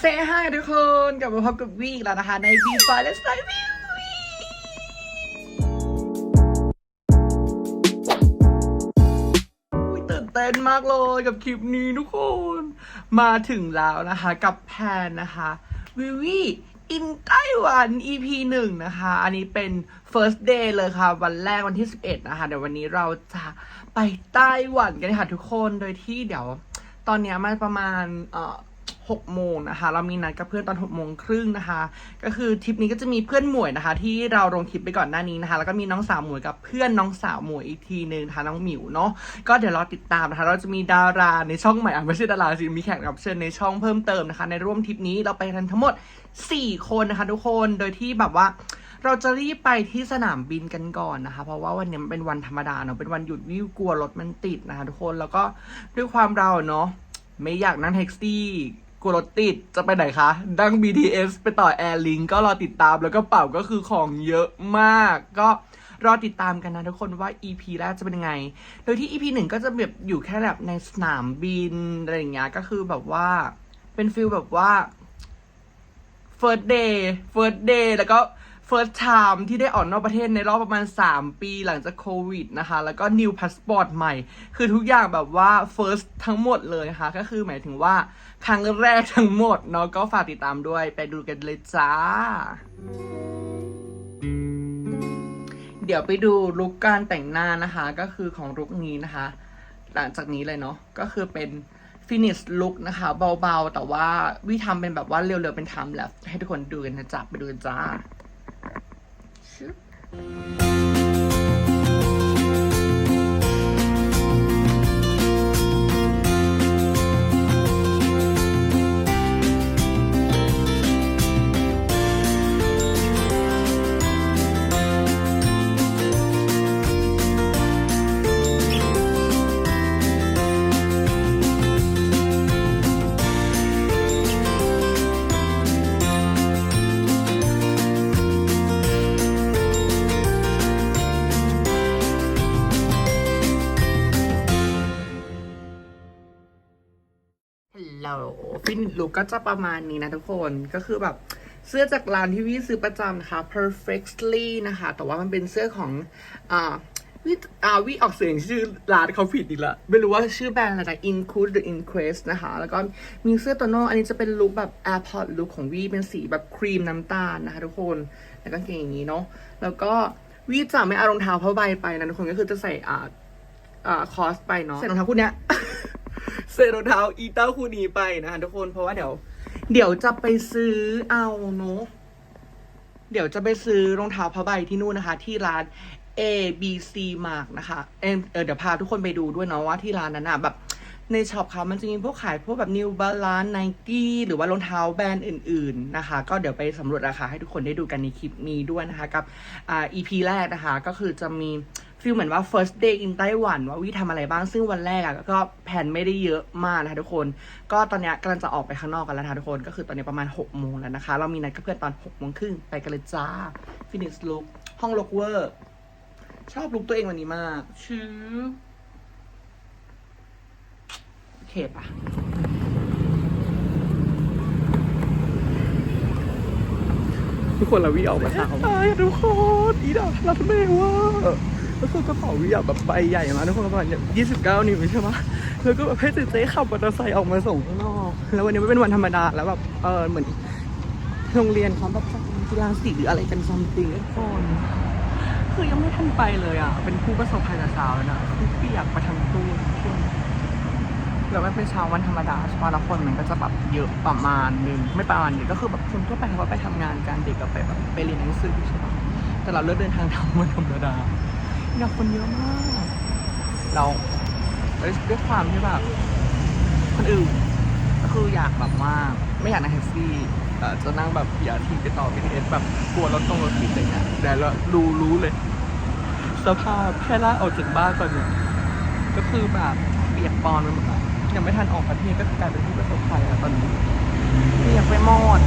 เซฮายทุกคนกลับมาพบกับวีอีกแล้วนะคะ ในวีฟายและสไตล์วิวอุ๊ยตื่นเต้นมากเลยกับคลิปนี้ทุกคน มาถึงแล้วนะคะกับแพนนะคะวิวีอินไต้หวัน EP หนึ่งนะคะ อันนี้เป็น first day เลยค่ะ วันแรกวันที่ 11 นะคะ เดี๋ยววันนี้เราจะไปไต้หวันกันค่ะทุกคน โดยที่เดี๋ยวตอนนี้มันประมาณเอ่อ หกโมงนะคะ เรามีนัดกับเพื่อนตอนหกโมงครึ่งนะคะ ก็คือทริปนี้ก็จะมีเพื่อนหมวยนะคะ ที่เราลงคลิปไปก่อนหน้านี้นะคะ แล้วก็มีน้องสาวหมวยกับเพื่อนน้องสาวหมวยอีกทีหนึ่งนะคะน้องหมิวเนาะ ก็เดี๋ยวรอติดตามนะคะ เราจะมีดาราในช่องใหม่อะไม่ใช่ดาราสิ มีแขกรับเชิญในช่องเพิ่มเติมนะคะ ในร่วมทริปนี้เราไปกันทั้งหมด 4 คนนะคะ ทุกคน โดยที่แบบว่าเราจะรีบไปที่สนามบินกันก่อนนะคะ เพราะว่าวันนี้มันเป็นวันธรรมดาเนาะเป็นวันหยุดวิวกลัวรถมันติดนะคะ ทุกคนแล้วก็ด้วยความเราเนาะไม่อยากนั่งแท็กซี่ กลัวรถติดจะไปไหนคะนั่ง BTS ไปต่อ Air Link ก็รอติดตามแล้วก็เป่าก็คือของเยอะมาก ก็รอติดตามกันนะทุกคนว่า EP แรกจะเป็นยังไง โดยที่ EP หนึ่งก็จะแบบอยู่แค่แบบในสนามบินอะไรอย่างเงี้ยก็คือแบบว่าเป็นฟิลแบบว่า first day first day แล้วก็ first time ที่ได้ออกนอกประเทศในรอบประมาณ 3 ปีหลังจากโควิดนะคะ แล้วก็ new passport ใหม่ คือทุกอย่างแบบว่า first ทั้งหมดเลยค่ะก็คือหมายถึงว่า ครั้งแรกทั้งหมดเนาะก็ฝากติดตามด้วยไปดูกันเลยจ้า เดี๋ยวไปดูลุคการแต่งหน้านะคะ ก็คือของลุคนี้นะคะ หลังจากนี้เลยเนาะก็คือเป็นฟินิชลุคนะคะ เบาๆ แต่ว่าวิทำเป็นแบบว่าเร็วๆ เป็นไทม์แลปให้ทุกคนดูกันนะจ๊ะไปดูกันจ้า ลุคก็จะประมาณนี้นะทุกคนก็คือแบบเสื้อจากร้านที่วิซื้อประจำนะคะ perfectly นะคะ แต่ว่ามันเป็นเสื้อของอ่าวิอ่าวิออกเสียงชื่อร้านเขาผิดอีกละไม่รู้ว่าชื่อแบรนด์อะไรนะ Include หรือ Inquest นะคะ แล้วก็มีเสื้อตัวโน้อันนี้จะเป็นลุคแบบ AirPod ลุคของวีเป็นสีแบบครีมน้ำตาลนะคะทุกคนแล้วก็เกงอย่างนี้เนาะแล้วก็วีจะไม่เอารองเท้าผ้าใบไปนะทุกคนก็คือจะใส่อ่าอ่าคอสไปเนาะใส่รองเท้าคู่เนี้ย ใส่รองเท้าอีเต้าคู่นี้ไปนะคะทุกคนเพราะว่าเดี๋ยว เดี๋ยวจะไปซื้อเอาเนาะเดี๋ยวจะไปซื้อรองเท้าผ้าใบที่นู่นนะคะ ที่ร้าน A B C Mark นะคะเออเออเดี๋ยวพาทุกคนไปดูด้วยเนาะว่าที่ร้านนั้นนะแบบ ในช็อปเขามันจะมีพวกขายพวกแบบ New Balance Nike หรือว่ารองเท้าแบรนด์อื่น ๆนะคะ ก็เดี๋ยวไปสำรวจราคาให้ทุกคนได้ดูกันในคลิปนี้ด้วยนะคะกับอ่า EP แรกนะคะ ก็คือจะมี ฟีลเหมือนว่า first day in ไต้หวันว่าวิทำอะไรบ้าง ซึ่งวันแรกอะก็แผนไม่ได้เยอะมากนะคะทุกคน ก็ตอนเนี้ยกำลังจะออกไปข้างนอกกันแล้วนะคะทุกคน ก็คือตอนนี้ประมาณ6โมงแล้วนะคะ เรามีนัดกับเพื่อนตอน6โมงครึ่งไปกันเลยจ้า finish look ห้อง look เวอร์ชอบลุกตัวเองวันนี้มากชื่อโอเคปะทุกคนเราวิออกมาถามตายทุกคนอีดารับไม่ว่า แล้วคือกระเป๋าวิอยาแบบใบใหญ่มากทุกคนประมาณยี่สิบเก้านิ้วใช่ปะแล้วก็แบบให้เจ๊ขับมอเตอร์ไซค์ออกมาส่งข้างนอก แล้ววันนี้ไม่เป็นวันธรรมดาแล้วแบบเออเหมือนโรงเรียนเขาแบบกีฬาสีหรืออะไรกันซัมติงทุกคนคือยังไม่ทันไปเลยอะ เป็นผู้ประสบภัยแต่เช้าแล้วนะคือเปียกมาทั้งตัวทุกคนแล้วมันเป็นเช้าวันธรรมดาใช่ปะล้วคนมันก็จะแบบเยอะประมาณนึงไม่ประมาณนึงก็คือแบบคนทั่วไปเขาไปทำงานกันเด็กก็ไปแบบไปเรียนหนังสือใช่ปะแต่เราเลือกเดินทางทำวันธรรมดา เนี่ยคนเยอะมาก เราด้วยความที่แบบคนอื่นก็คืออยากแบบว่าไม่อยากนั่งแท็กซี่แต่จะนั่งแบบพีอาร์ทีไปต่อ BTS แบบกลัวรถตรงรถติดอะไรเงี้ยแต่เรารู้รู้เลย สภาพแค่ล่าออกจากบ้านก่อนเนี่ยก็คือแบบเปียกปอนไปหมดแล้วยังไม่ทันออกประเทศก็กลายเป็นผู้ประสบภัยแล้วตอนนี้เปียกไปหมด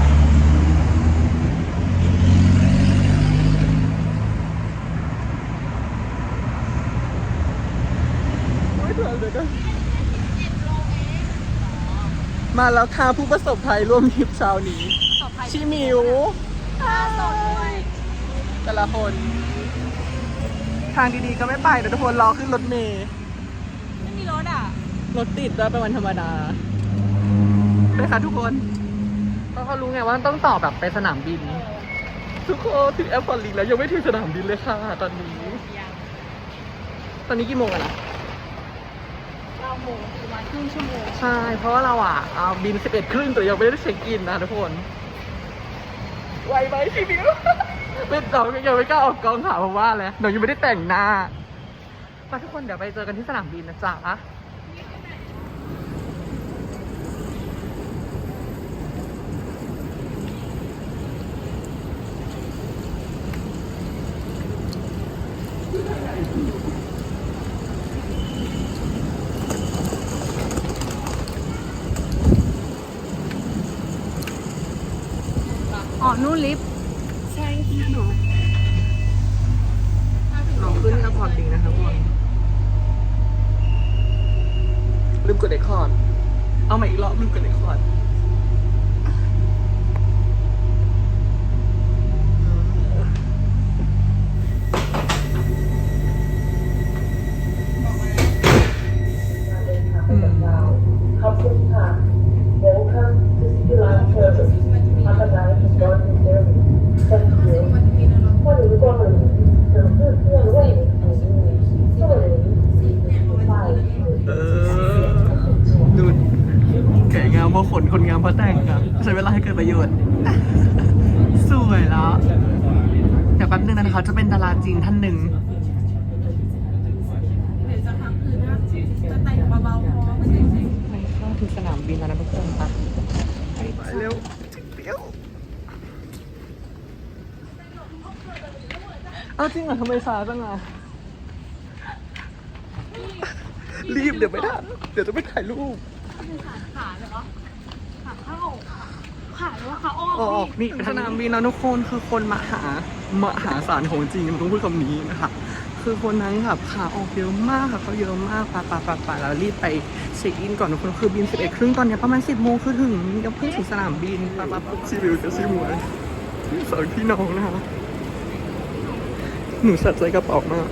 เถอะเดี๋ยวก็มาแล้วค่ะผู้ประสบภัยร่วมทริปเช้านี้ต่อไปชิมิวค่าสดด้วยแต่ละคน ทางดีๆก็ไม่ไปเดี๋ยวทุกคนรอขึ้นรถเมล์ไม่มีรถอะ รถติดด้วยเป็นวันธรรมดาไปค่ะทุกคนเพราะเขารู้ไงว่าต้องต่อแบบไปสนามบิน ทุกคนถึงแอร์พอร์ตลิงแล้วยังไม่ถึงสนามบินเลยค่ะตอนนี้ยังตอนนี้กี่โมงอะนะ เก้าโมงประมาณครึ่งชั่วโมงใช่ เพราะว่าเราอะเอาบินสิบเอ็ดครึ่งแต่ยังไม่ได้เช็คอินนะทุกคนไวไหมพี่มิวไม่ตองยังไม่กล้าออกกองค่ะเพราะว่าอะไรหนูยังไม่ได้แต่งหน้าไปทุกคนเดี๋ยวไปเจอกันที่สนามบินนะจ๊ะ อ๋อนู่นลิฟต์ใช่หนูเราขึ้นแอร์พอร์ตลิงนะคะทุกลืมกดเรคคอร์ดเอาใหม่อีกรอบลืมกดเรคคอร์ด เพราะแต่งครับใช้เวลาให้เกิดประโยชน์ สวยแล้วเดี๋ยวแป๊บนึงนะคะ จะเป็นดาราจีนท่านหนึ่งเดี๋ยวจะพักคืนนะจะแต่งเบาๆพอไม่ใช่ไปเข้าถึงสนามบินแล้วนะทุกคนปะไปเร็วเร็วเอาจริงเหรอทำไมช้าจังอะรีบเดี๋ยวไม่ทันเดี๋ยวจะไม่ถ่ายรูปขาเหรอขาเข้า ขาหรือว่าขาออกออกนี่สนามบินนะทุกคนคือคนมหามหาศาลของจริงมันต้องพูดคำนี้นะคะ คือคนนั้นแบบขาออกเยอะมากค่ะเขาเยอะมากปะปะปะปะแล้วรีบไปเช็คอินก่อนทุกคนคือบินสิบเอ็ดครึ่งตอนเนี้ยประมาณสิบโมงคือถึงยังเพิ่งถึงสนามบินปะปะปะชิวิวกับชิมวยสองพี่น้องนะคะหนูสัดใจกระเป๋ามาก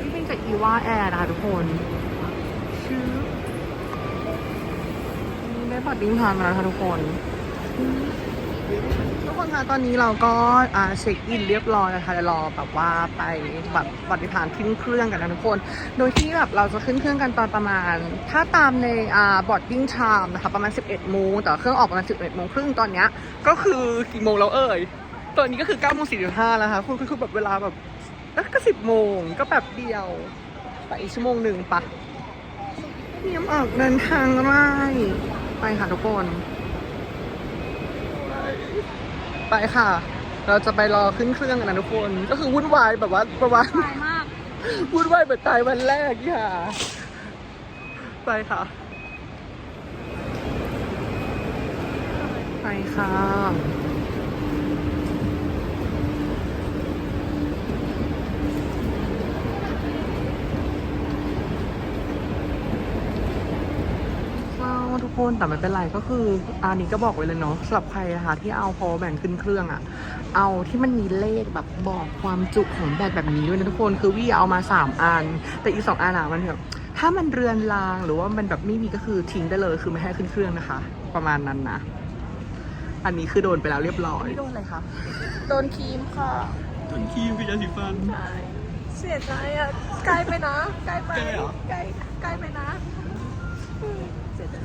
นี่เป็นจากอีวาแอร์นะคะทุกคนชื่อนี่ ได้บัตรดิ้งทางแล้วนะคะทุกคน ทุกคนคะตอนนี้เราก็เช็คอินเรียบร้อยนะคะเดี๋ยวรอแบบว่าไปแบบปฏิพานขึ้นเครื่องกันนะทุกคน โดยที่แบบเราจะขึ้นเครื่องกันตอนประมาณ ถ้าตามในอ่าบอร์ดดิ้งไทม์นะคะประมาณ 11โมงแต่เครื่องออกประมาณ 11โมงครึ่งตอนเนี้ยก็คือกี่โมงแล้วเอ่ย ตอนนี้ก็คือ9โมง45แล้วค่ะคือคือแบบเวลาแบบเอ๊ะก็10โมงก็แบบเดียวไปอีกชั่วโมงหนึ่งปะเตรียมออกเดินทางไล่ ไปค่ะทุกคน ไปค่ะ เราจะไปรอขึ้นเครื่องกันนะทุกคน ก็คือวุ่นวายแบบว่าประมาณตายมาก วุ่นวายเหมือนตายวันแรกค่ะ ไปค่ะ ไปค่ะ เศร้าทุก คนแต่ไม่เป็นไรก็คืออันนี้ก็บอกไว้เลยเนาะสำหรับใครนะคะที่เอาพอแบ่งขึ้นเครื่องอะเอาที่มันมีเลขแบบบอกความจุของแบตแบบนี้ด้วยนะทุกคนคือวี่เอามาสามอัน แต่อีกสองอันอะมันแบบถ้ามันเรือนรางหรือว่ามันแบบไม่มีก็คือทิ้งได้เลยคือไม่ให้ขึ้นเครื่องนะคะ ประมาณนั้นนะอันนี้คือโดนไปแล้วเรียบร้อยโดนอะไรคะโดนครีมค่ะโดนคีมคือยาสีฟันเสียใจอะใกล้ไปนะใกล้ไปใกล้เหรอใกล้ใกล้ไปนะอืมเสียใจ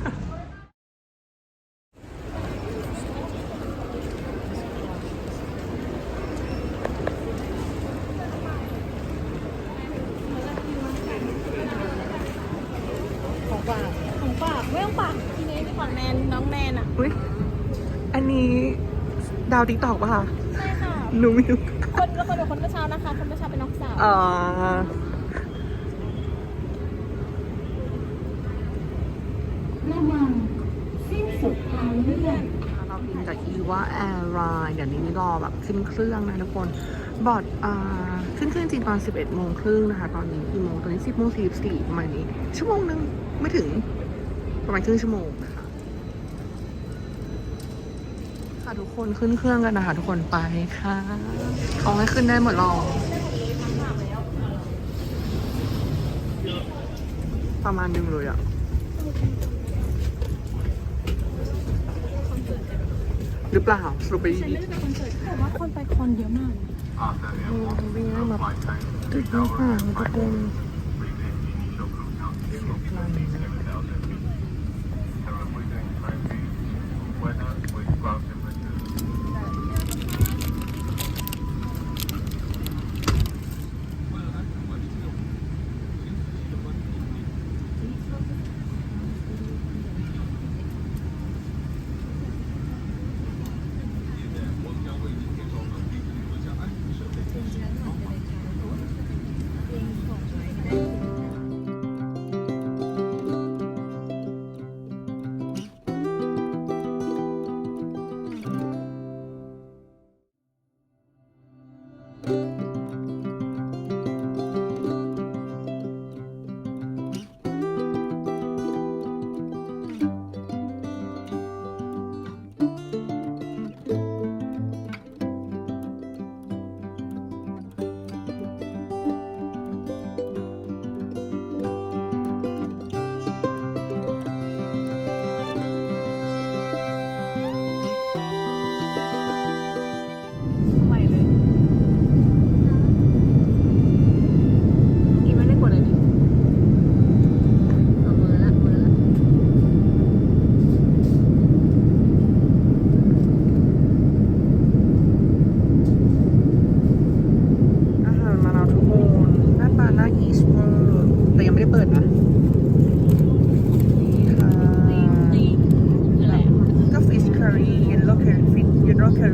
ของฝาก ของฝาก ไม่ต้องฝากทีนี้ดีกว่าแนนน้องแนนอะอุ้ยอันนี้ดาวติ๊กตอกป่ะคะใช่ค่ะ หนูไม่รู้คนละคนกับคนเมื่อเช้านะคะ คนเมื่อเช้าเป็นน้องสาวอ่าระวังสิ้นสุดทางเลื่อนเราบินจากอีวาแอร์ไลน์เดี๋ยวนี้รอแบบขึ้นเครื่องนะทุกคน บอร์ดอ่าขึ้นเครื่องจริงตอน 11โมงครึ่งนะคะ ตอนนี้กี่โมงตอนนี้ 10โมง44ประมาณนี้ ชั่วโมงหนึงไม่ถึง ประมาณครึ่งชั่วโมงนะคะค่ะทุกคนขึ้นเครื่องกันนะคะทุกคนไปค่ะเขาให้ขึ้นได้หมดหรอกประมาณนึงเลยอะหรือเปล่าสรุปไปดีฉันไม่ได้ไปคอนเสิร์ตแต่ว่าคนไปคอนเยอะมากๆวิ่งได้แบบตึกมากค่ะทุกคน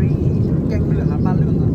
รี่แกงเหลืองอะปลาเหลือง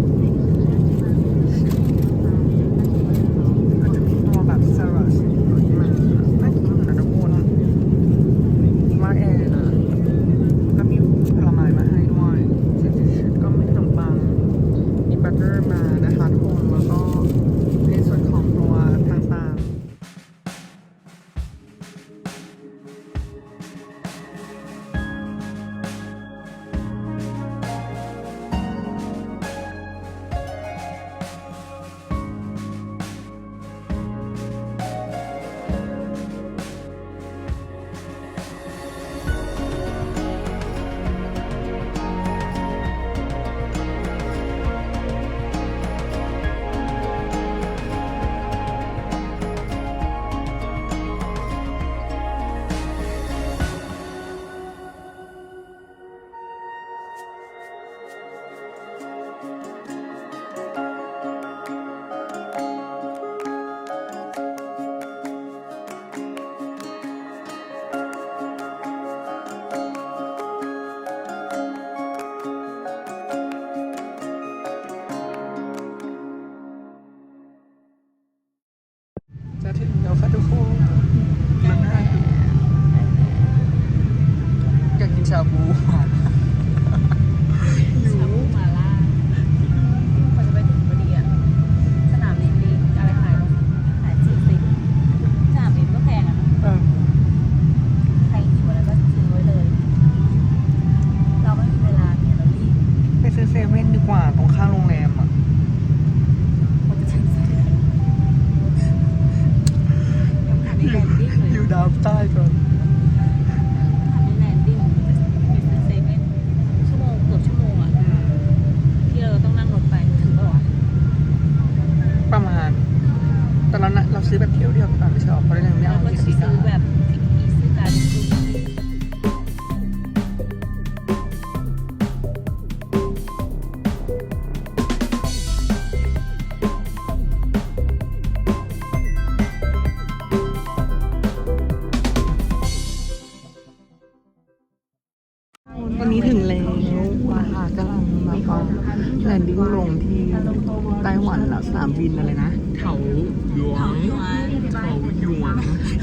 กว่าตรงข้างโรงแรม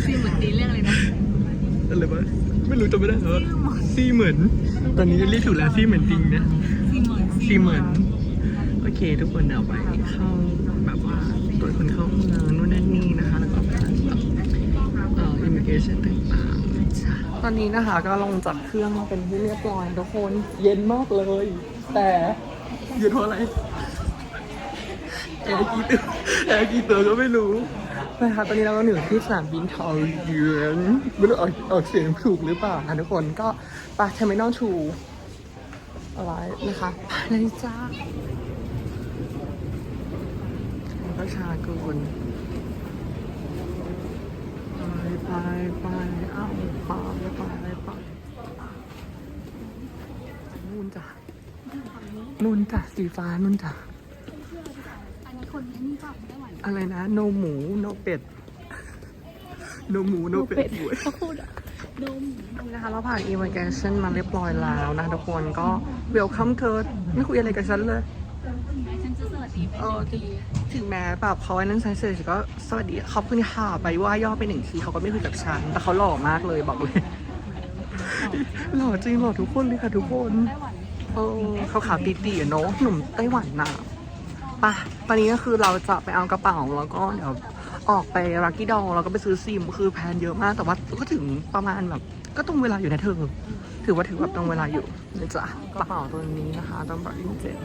ซีเหมือนตีเรื่องเลยนะอะไรวะไม่รู้จำไม่ได้เหรอซีเหมือน ตอนนี้เรียกถูกแล้วซีเหมือนจริงนะซีเหมือนซีเหมือนโอเค ทุกคนเดี๋ยวไปเข้าแบบว่าตรวจคนเข้าเมืองนู่นนั่นนี่นะคะ แล้วก็ผ่านแบบเอ่ออิมิเกชันต่างๆจ้ะตอนนี้นะคะก็ลงจากเครื่องมาเป็นที่เรียบร้อยทุกคนเย็นมากเลย แต่เย็นเพราะอะไรแอร์กี่ตัวแอร์กี่ตัวก็ไม่รู้ นะคะตอนนี้เราก็อยู่ที่สนามบินเทาเยือนไม่รู้ออกออกเสียงถูกหรือเปล่านะทุกคนก็ไปเทอร์มินอลทูอะไรนะคะไปเลยจ้าประชากรไปไปไปเอาไปไปไปนู่นจ้ะนู่นจ้ะสีฟ้านู่นจ้ะ อันนี้คนนี้เปล่าไต้หวัน อะไรนะ โนหมู โนเป็ด โนหมู โนเป็ดเขาพูดอะนมนะคะเราผ่าน immigration มาเรียบร้อยแล้วนะทุกคนก็ welcome เธอไม่คุยอะไรกับฉันเลยฉันจะสวัสดีไปเออถึงแม้แบบเขาไอ้นั่นใช้เสร็จก็สวัสดีขอบคุณค่ะไปว่าย่อไปหนึ่งทีเขาก็ไม่คุยกับฉัน แต่เขาหล่อมากเลยบอกเลย หล่อจริงหล่อทุกคนเลยค่ะทุกคนไต้หวันเออเขาขาวตีตีอะเนาะหนุ่มไต้หวันน่ะไปะตอนนี้ก็คือเราจะไปเอากระเป๋าแล้วก็เดี๋ยวออกไปรักกี้ดอลแล้วก็ไปซื้อซิม คือแพลนเยอะมาก แต่ว่าก็ถึงประมาณแบบ ก็ตรงเวลาอยู่นะเธอ ถือว่าถือว่าตรงเวลาอยู่นะจ๊ะกระเป๋าตัวนี้นะคะต้องบอกอินเจ็ด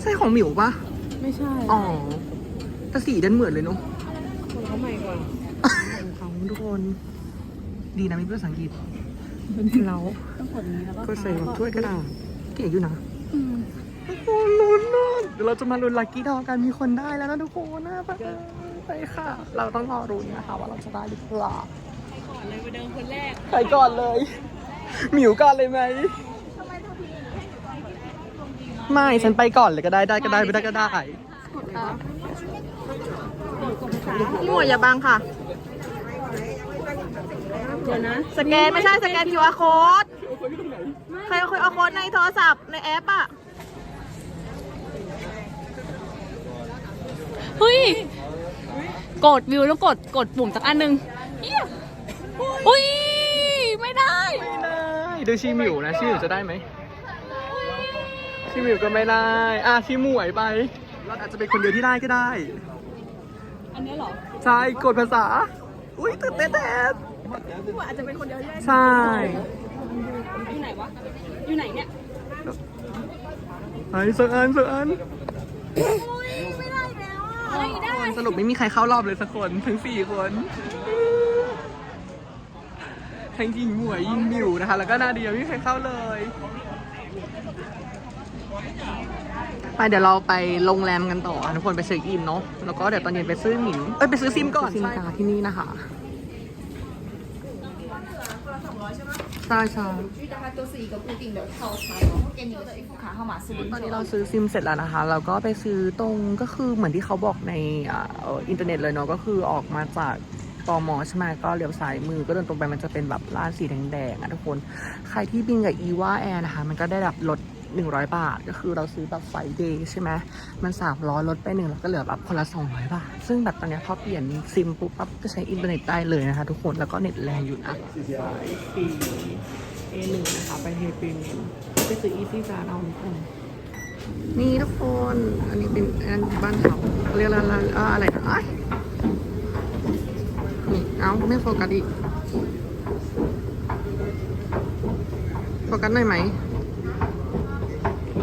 ใช่ของหมิวปะไม่ใช่อ๋อแต่สีดันเหมือนเลยเนาะคนเขาใหม่กว่าของทุกคน ดีนะมีภาษาอังกฤษเราต้องกดนี้แล้วก็ก็ใส่ถ้วยกระดาษเก๋อยู่นะอืมทุกคนลุ้นนะเดี๋ยวเราจะมาลุ้นลัคกี้ดอกันมีคนได้แล้วนะทุกคนนะไปไปค่ะ เราต้องรอรุ้นนะคะว่าเราจะได้หรือเปล่าเลยไปเดินคนแรกใครก่อนเลยหมิวก่อนเลยไหมไม่ฉันไปก่อนเลยก็ได้ได้ก็ได้ไม่ได้ก็ได้พี่หมวยอย่าบังค่ะเดี๋ยวนะสแกนไม่ใช่สแกน QR code ใครเอา QR code ในโทรศัพท์ในแอปอะ เฮ้ย กดวิวแล้วกดกดปุ่มสักอันหนึ่งเหี้ยอุ้ย ไม่ได้ไม่ได้ดูชีหมิวนะชีหมิวจะได้ไหมชีหมิวก็ไม่ได้อะชีหมวยไปเราอาจจะเป็นคนเดียวที่ได้ก็ได้ อันนี้เหรอ ใช่กดภาษา อุ้ยตื่นเต้นแทนอาจจะเป็นคนเดียวที่ได้ใช่อยู่ไหนวะ อยู่ไหนเนี่ยไปสักอันสักอัน สรุปไม่มีใครเข้ารอบเลยสักคนทั้งสี่คนทั้งยิงหมวยยิงหมิวนะคะ แล้วก็นาเดียไม่มีใครเข้าเลยไปเดี๋ยวเราไปโรงแรมกันต่ออะทุกคนไปเช็คอินเนาะแล้วก็เดี๋ยวตอนเย็นไปซื้อหมินเอ้ยไปซื้อซิมก่อนซิมกาที่นี่นะคะ ใช่ใช่ 它都是一个固定的套餐哦，会给你的信用卡号码是零 ตอนนี้ 九 เราซื้อซิมเสร็จแล้วนะคะ แล้วก็ไปซื้อตรงก็คือเหมือนที่เขาบอกในอ่าเอ่ออินเทอร์เน็ตเลยเนาะก็คือออกมาจากตมใช่ไหมก็เลี้ยวซ้ายมือก็เดินตรงไปมันจะเป็นแบบร้านสีแดงๆอ่ะทุกคน ใครที่บินกับอีว่าแอร์นะคะ มันก็ได้แบบลด 100 บาท ก็คือเราซื้อแบบไฟเดย์ใช่ไหมมัน300ลดไปหนึ่งแล้วก็เหลือแบบคนละ 200 บาท ซึ่งแบบตอนนี้พอเปลี่ยนซิมปุ๊บปั๊บก็ใช้อินเทอร์เน็ตได้เลยนะคะทุกคนแล้วก็เน็ตแรงอยู่นะสายปี A1 นะคะไปเฮปินไปซื้ออีซี่การ์ดเอาทุกคนนี่ทุกคน อันนี้เป็นอันบ้านเขาเรียกอะไรอ่าอะไรนะอ้ายนี่เอาไม่โฟกัสอีก โฟกัสหน่อยไหม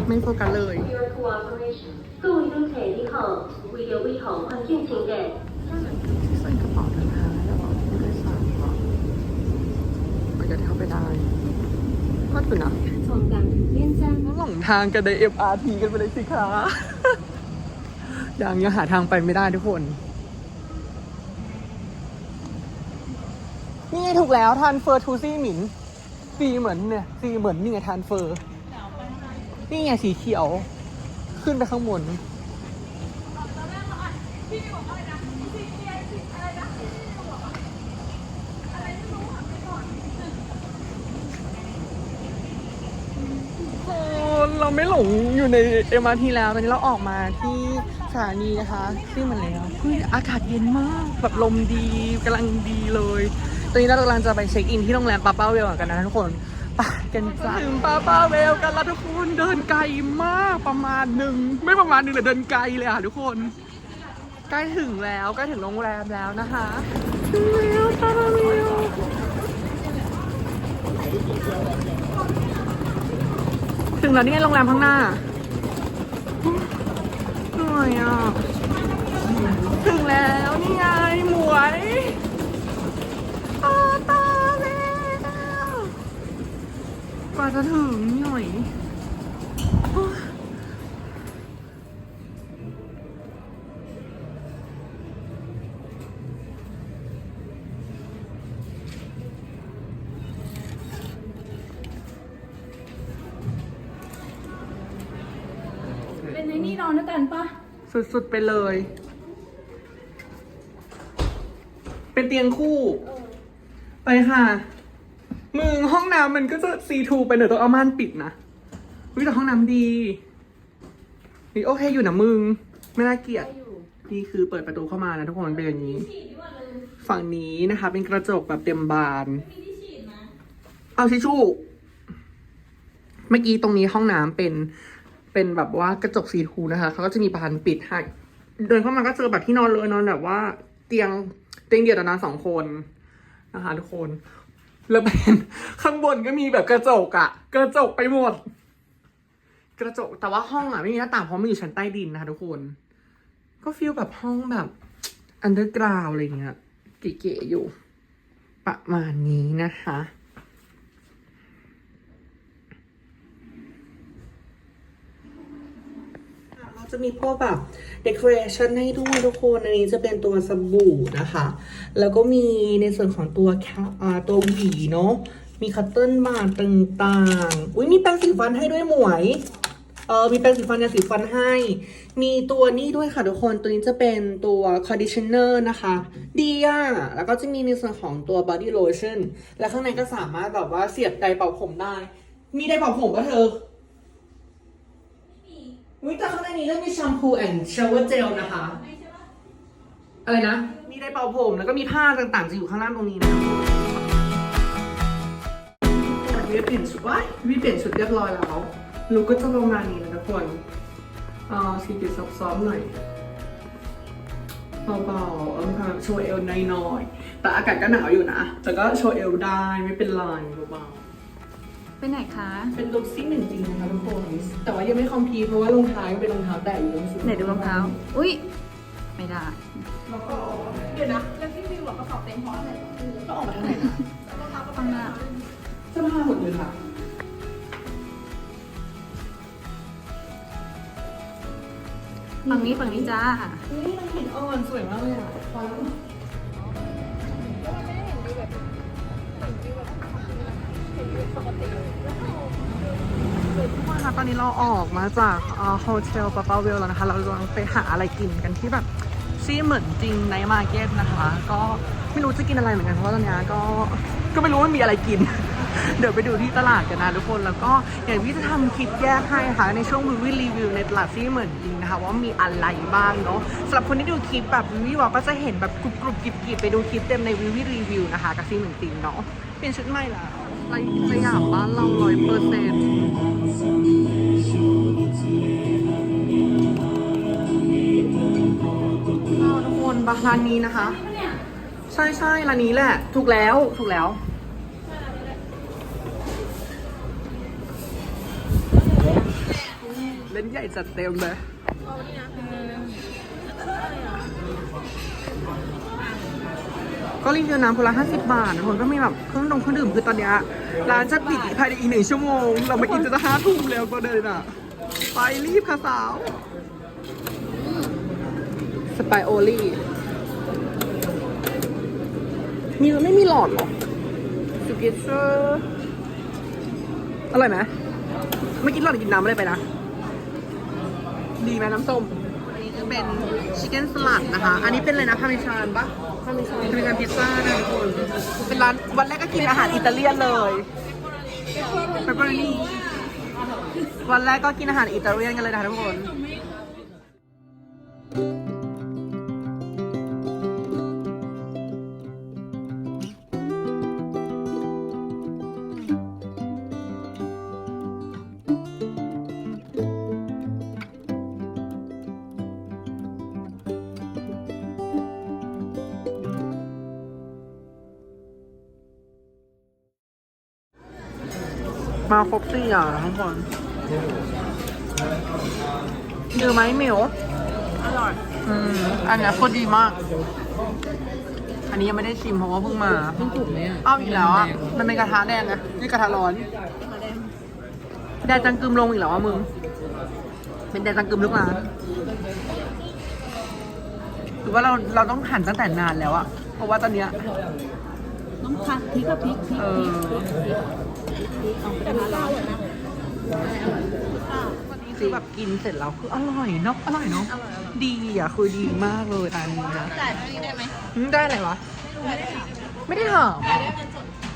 ไม่โฟกัสเลย ใส่กระเป๋าเดินทางแล้วก็ไม่ได้ใส่หรอกมันจะเข้าไปได้ก็ถือนะหลงทางกันใน MRT กันไปเลยสิคะยังยังหาทางไปไม่ได้ทุกคน นี่ถูกแล้วทานเฟอร์ทูซี่หมินซีเหมือนเนี่ยซีเหมือนเนี่ยทานเฟอร์ นี่ไงสีเขียว ขึ้นไปข้างบนเราไม่หลงอยู่ใน MRT แล้วตอนนี้เราออกมาที่สถานีนะคะซึ่งมันแล้วเฮ้ยอากาศเย็นมากแบบลมดีกำลังดีเลย ตอนนี้เรากำลังจะไปเช็คอินที่โรงแรมปาเป้าเวลกันนะทุกคน ไปกันจ้ะถึงปาป้าเวลกันแล้วทุกคนเดินไกลมากประมาณหนึ่งไม่ประมาณหนึ่งแต่เดินไกลเลยอะทุกคน ใกล้ถึงแล้วใกล้ถึงโรงแรมแล้วนะคะถึงแล้วปาป้าเวลถึงแล้วนี่ไงโรงแรมข้างหน้าเหนื่อยอะถึงแล้วนี่ไงหมวยตาตาแล้ว กว่าจะถึงหน่อยโอ้ยเป็นในนี่นอนด้วยกันปะสุดๆไปเลย เป็นเตียงคู่ ไปค่ะ มึงห้องน้ำมันก็จะซีทูไปเนอะต้องเอาม่านปิดนะวิแต่ห้องน้ำดีนี่โอเคอยู่นะมึง ไม่น่าเกลียด นี่คือเปิดประตูเข้ามานะทุกคนมันเป็นอย่างนี้ ฝั่งนี้นะคะ เป็นกระจกแบบเต็มบาน เอาทิชชู่ เมื่อกี้ตรงนี้ห้องน้ำเป็น เป็นแบบว่ากระจกสีทูนะคะเขาก็จะมีบานปิดให้เดินเข้ามาก็เจอแบบที่นอนเลยนอนแบบว่า เตียงเตียงเดียวแต่นอนสองคนนะคะทุกคน แล้วเป็นข้างบนก็มีแบบกระจกอะกระจกไปหมด กระจกแต่ว่าห้องอะไม่มีหน้าต่างเพราะมันอยู่ชั้นใต้ดินนะคะทุกคน ก็ฟีลแบบห้องแบบอันเดอร์กราวอะไรเงี้ยเก๋ๆอยู่ ประมาณนี้นะคะ เรา จะมีพวกแบบ decoration ให้ด้วยทุกคนอันนี้จะเป็นตัวสบู่นะคะ แล้วก็มีในส่วนของตัวแคาตัวหวีเนาะมีคัตเติ้ลบาร์ต่างๆ อุ้ยมีแปรงสีฟันให้ด้วยหมวยเออมีแปรงสีฟันยาสีฟันให้ มีตัวนี้ด้วยค่ะทุกคน ตัวนี้จะเป็นตัว conditioner นะคะ ดีอะ แล้วก็จะมีในส่วนของตัว body lotion และข้างในก็สามารถแบบว่าเสียบไดร์เป่าผมได้ มีไดร์เป่าผมปะเธอ วิแต่ข้างในนี้ก็มีแชมพูแอนด์ชาวเวอร์เจลนะคะ อะไรนะ มีไดร์เป่าผมแล้วก็มีผ้าต่างๆ จะอยู่ข้างล่างตรงนี้นะวิเปลี่ยนชุดว้ายวิเปลี่ยนชุดเรียบร้อยแล้วลุกก็จะประมาณนี้นะทุกคนเอ่อสีติดซับซ้อนหน่อยเบาๆเออค่ะโชว์เอวน้อยๆแต่อากาศก็หนาวอยู่นะ แต่ก็โชว์เอวได้ไม่เป็นไรเบาๆ ไปไหนคะ เป็นลุคซิ่งหนึ่งจริงนะคะทุกคนแต่ว่ายังไม่คอมพลีทเพราะว่ารองเท้ายังเป็นรองเท้าแตะอยู่เลยไหนดูรองเท้า อุ้ยไม่ได้เดี๋ยวนะแล้วพี่วิวบอกกระสอบเต็มพร้อมเลยต้องออกมาทางไหนนะข้างหน้าเสื้อผ้าหมดเลยค่ะฝั่งนี้ฝั่งนี้จ้า นี่มันหินอ่อนสวยมากเลยอะพอแล้ว ตอนนี้เราออกมาจากโฮเทลปาปาเวลแล้วนะคะ เรากำลังไปหาอะไรกินกันที่แบบซี่เหมือนจริงในมาร์เก็ตนะคะ ก็ไม่รู้จะกินอะไรเหมือนกันเพราะว่าตอนนี้ก็ก็ไม่รู้ว่ามีอะไรกิน เดี๋ยวไปดูที่ตลาดกันนะทุกคนแล้วก็อย่างที่จะทำคลิปแยกให้ค่ะในช่วงวิวรีวิวในตลาดซี่เหมือนจริงนะคะว่ามีอะไรบ้างเนาะสำหรับคนที่ดูคลิปแบบวิววก็จะเห็นแบบกรุบกรุบกริบกริบไปดูคลิปเต็มในวิวรีวิวนะคะกับซี่เหมือนจริงเนาะเปลี่ยนชุดใหม่แล้ว สยามบ้านเราร้อยเปอร์เซ็นต์ทุกคนบาร้านนี้นะคะ ใช่ใช่ร้านนี้แหละ ถูกแล้วถูกแล้วเล่นใหญ่จัดเต็มเลย ก็รีวิวน้ำคนละห้าสิบบาทคนก็มีแบบเครื่องดองเครื่องดื่มคือตอนเนี้ยร้านจะปิดภายในอีกหนึ่งชั่วโมง เรามากินจะห้าทุ่มแล้วก็เดินอะ ไปรีบค่ะสาว สไปโอลี่ มีแล้วไม่มีหลอดเหรอสุกิเซอร์อร่อยไหมไม่กินหลอดกินน้ำอะไรไปนะ ดีไหมน้ำส้ม เป็นชิคเก้นสลัดนะคะ อันนี้เป็นอะไรนะพาเมชานปะพาเมชานพาเมชานพิซซ่านะทุกคน เป็นร้านวันแรกก็กินอาหารอิตาเลียนเลยเปปเปอร์นี่วันแรกก็กินอาหารอิตาเลียนกันเลยนะคะทุกคน มาครบสี่อย่างแล้วทุกคนดื่มไหมหมิวอร่อย อืม อันเนี้ยโคตรดีมาก อันนี้ยังไม่ได้ชิมเพราะว่าเพิ่งมา เพิ่งปลูกเนี่ยอ้าวอีกแล้วอะ มันเป็นกระทะแดงไงนี่กระทะร้อนแดงจังกึมลงอีกแล้วอะมึง เป็นแดงจังกึมลึกมาหรือว่าเราเราต้องหั่นตั้งแต่นานแล้วอะเพราะว่าตอนเนี้ยต้องพักพริกกับพริกพริกเออแต่ละร้านวันนี้ คือแบบกินเสร็จแล้วคืออร่อยเนาะอร่อยเนาะดีอะคือดีมากเลยอันนี้นะจ่ายเท่านี้ได้ไหมอืมได้อะไรวะ ไม่ได้ถาม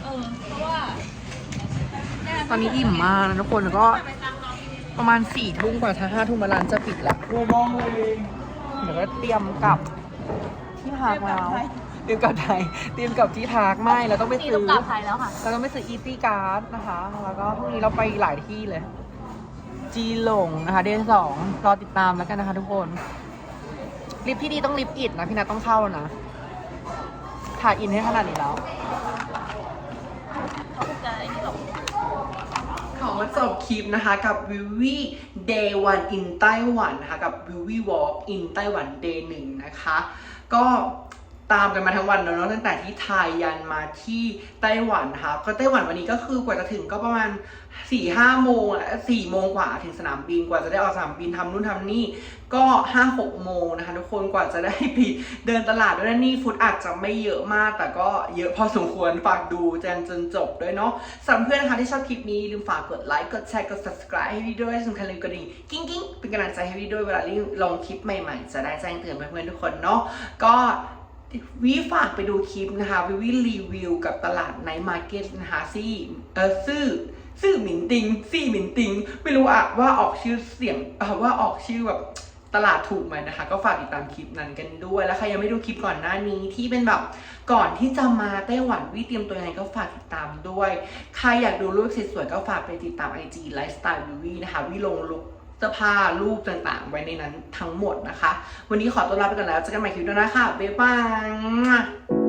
เออเพราะว่าตอนนี้อิ่มมากนะทุกคนแล้วก็ประมาณสี่ทุ่มกว่าถ้าห้าทุ่มมาร้านจะปิดแล้วเดี๋ยวก็เตรียมกลับที่พักแล้วเตรียมกลับไทยเตรียมกลับที่พักไม่เราต้องไปนี่ซื้ต้องอกลับไทยแล้วค่ะเราต้องไปซื้ออีตี้การ์ดนะคะ แล้วก็พรุ่งนี้เราไปหลายที่เลย จีหลงนะคะเดนสองรอติดตามแล้วกันนะคะทุกคนลิฟต์ที่ดีต้องลิฟต์อิดนะพี่นัทต้องเข้าแล้วนะถ่ายอินให้ขนาดนี้แล้วเขาจะไอ้นี่หรอกขอจบคลิปนะคะกับวิวี day one in ไต้หวันนะคะกับวิวี walk in ไต้หวัน day หนึ่งนะคะ ก็ ตามกันมาทั้งวันแล้วเนาะตั้งแต่ที่ไทยยันมาที่ไต้หวันนะคะก็ไต้หวันวันนี้ก็คือกว่าจะถึงก็ประมาณสี่ห้าโมงอะสี่โมงกว่าถึงสนามบินกว่าจะได้ออกสนามบินทำนู่นทำนี่ก็ห้าหกโมงนะคะทุกคนกว่าจะได้ไปเดินตลาดด้วยนะนี่ฟุตอาจจะไม่เยอะมาก แต่ก็เยอะพอสมควรฝากดูจนจนจบด้วยเนาะสำหรับเพื่อนนะคะที่ชอบคลิปนี้ลืมฝากกดไลค์กดแชร์กด subscribe ให้พี่ด้วยสำคัญลืมกระดิ่งกิ้งกิ้งเป็นกำลังใจให้พี่ด้วยเวลาที่ลงคลิปใหม่ๆ จะได้แจ้งเตือนเพื่อนๆทุกคนเนาะก็ วิฝากไปดูคลิปนะคะ วิวิรีวิวกับตลาดไนท์มาร์เก็ตนะคะซี่เออซื่อซื่อหมินติง ซี่หมินติง ไม่รู้อะว่าออกชื่อเสียงว่าออกชื่อแบบตลาดถูกไหมนะคะ ก็ฝากติดตามคลิปนั้นกันด้วย แล้วใครยังไม่ดูคลิปก่อนหน้านี้ที่เป็นแบบก่อนที่จะมาไต้หวันวิเตรียมตัวยังไงก็ฝากติดตามด้วย ใครอยากดูรูปสวยๆก็ฝากไปติดตาม IG Lifestyle วิวีนะคะวิลงลุก สื้อผ้ารูปต่างๆ ไว้ในนั้นทั้งหมดนะคะ วันนี้ขอตัวลาไปก่อนแล้วเจอกันใหม่คลิปหน้าค่ะบ๊ายบาย